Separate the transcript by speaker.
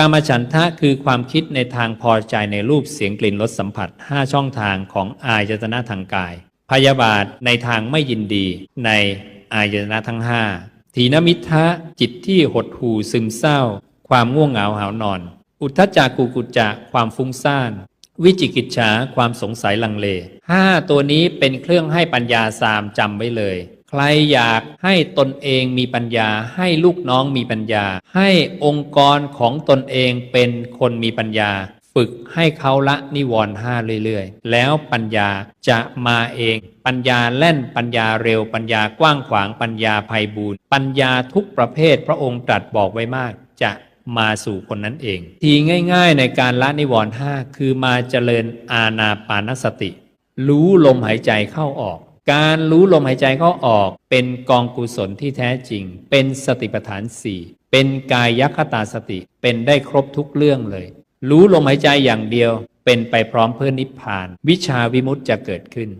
Speaker 1: การมาฉันทะคือความคิดในทางพอใจในรูปเสียงกลิ่นรสสัมผัส 5 ช่องทางของอายตนะทางกาย พยาบาทในทางไม่ยินดีในอายตนะทั้ง 5 ทีนมิทะจิตที่หดหู่ซึมเศร้า ความง่วงเหงาหานอน อุทธจักกุกุจจะความฟุ้งซ่าน วิจิกิจฉาความสงสัยลังเลห้าตัวนี้เป็นเครื่องให้ปัญญาสามจำไว้เลย ใครอยากให้ตนเองมีปัญญา ให้ลูกน้องมีปัญญา ให้องค์กรของตนเองเป็นคนมีปัญญา ฝึกให้เขาละนิวรณ์ห้าเรื่อยๆ แล้วปัญญาจะมาเอง ปัญญาแล่นปัญญาเร็ว ปัญญากว้างขวางปัญญาภัยบูรณ์ปัญญาทุกประเภทพระองค์ตรัสบอกไว้มาก จะมาสู่คนนั้นเอง ทีง่ายๆในการละนิวรณ์ห้าคือมาเจริญอาณาปานสติ รู้ลมหายใจเข้าออก การรู้ลมหายใจเขาออกเป็นกองกุศลที่แท้จริง เป็นสติปัฏฐานสี่เป็นกายยัคตาสติ เป็นได้ครบทุกเรื่องเลย รู้ลมหายใจอย่างเดียว เป็นไปพร้อมเพื่อนิพพาน วิชาวิมุตติจะเกิดขึ้น